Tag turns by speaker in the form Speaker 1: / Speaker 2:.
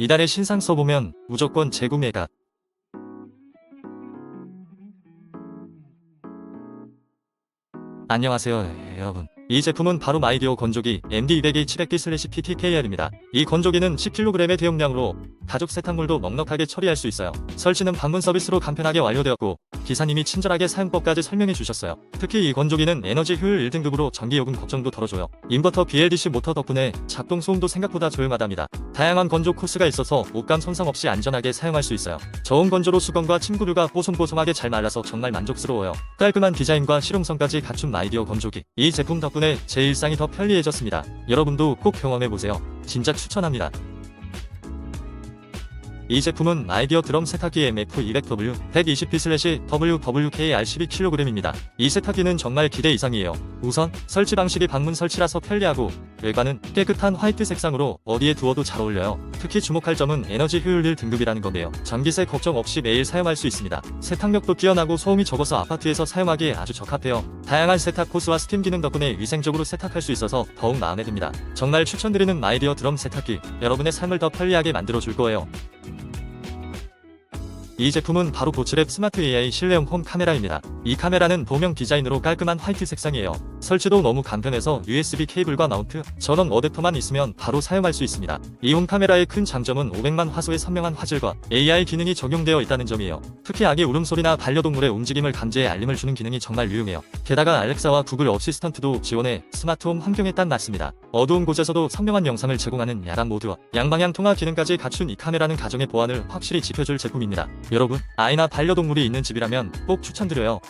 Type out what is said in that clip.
Speaker 1: 이달의 신상 써보면 무조건 재구매가. 안녕하세요 여러분. 이 제품은 바로 마이디어 건조기 MD200A 700B/PTKR입니다. 이 건조기는 10kg의 대용량으로 가죽 세탁물도 넉넉하게 처리할 수 있어요. 설치는 방문 서비스로 간편하게 완료되었고 기사님이 친절하게 사용법까지 설명해 주셨어요. 특히 이 건조기는 에너지 효율 1등급으로 전기요금 걱정도 덜어줘요. 인버터 BLDC 모터 덕분에 작동 소음도 생각보다 조용하답니다. 다양한 건조 코스가 있어서 옷감 손상 없이 안전하게 사용할 수 있어요. 저온 건조로 수건과 침구류가 뽀송뽀송하게 잘 말라서 정말 만족스러워요. 깔끔한 디자인과 실용성까지 갖춘 마이디어 건조기. 이 제품 덕분에 제 일상이 더 편리해졌습니다. 여러분도 꼭 경험해보세요. 진짜 추천합니다. 이 제품은 아이디어 드럼 세탁기 MF200W 120P/WWKR12kg입니다. 이 세탁기는 정말 기대 이상이에요. 우선 설치 방식이 방문 설치라서 편리하고 외관은 깨끗한 화이트 색상으로 어디에 두어도 잘 어울려요. 특히 주목할 점은 에너지 효율 1 등급이라는 건데요. 전기세 걱정 없이 매일 사용할 수 있습니다. 세탁력도 뛰어나고 소음이 적어서 아파트에서 사용하기에 아주 적합해요. 다양한 세탁 코스와 스팀 기능 덕분에 위생적으로 세탁할 수 있어서 더욱 마음에 듭니다. 정말 추천드리는 마이디어 드럼 세탁기 여러분의 삶을 더 편리하게 만들어 줄 거예요. 이 제품은 바로 보츠랩 스마트 AI 실내용 홈 카메라입니다. 이 카메라는 도명 디자인으로 깔끔한 화이트 색상이에요. 설치도 너무 간편해서 USB 케이블과 마운트, 전원 어댑터만 있으면 바로 사용할 수 있습니다. 이홈 카메라의 큰 장점은 500만 화소의 선명한 화질과 AI 기능이 적용되어 있다는 점이에요. 특히 아기 울음소리나 반려동물의 움직임을 감지해 알림을 주는 기능이 정말 유용해요. 게다가 알렉사와 구글 어시스턴트도 지원해 스마트홈 환경에 딱 맞습니다. 어두운 곳에서도 선명한 영상을 제공하는 야간 모드와 양방향 통화 기능까지 갖춘 이 카메라는 가정의 보안을 확실히 지켜줄 제품입니다. 여러분, 아이나 반려동물이 있는 집이라면 꼭 추천드려요.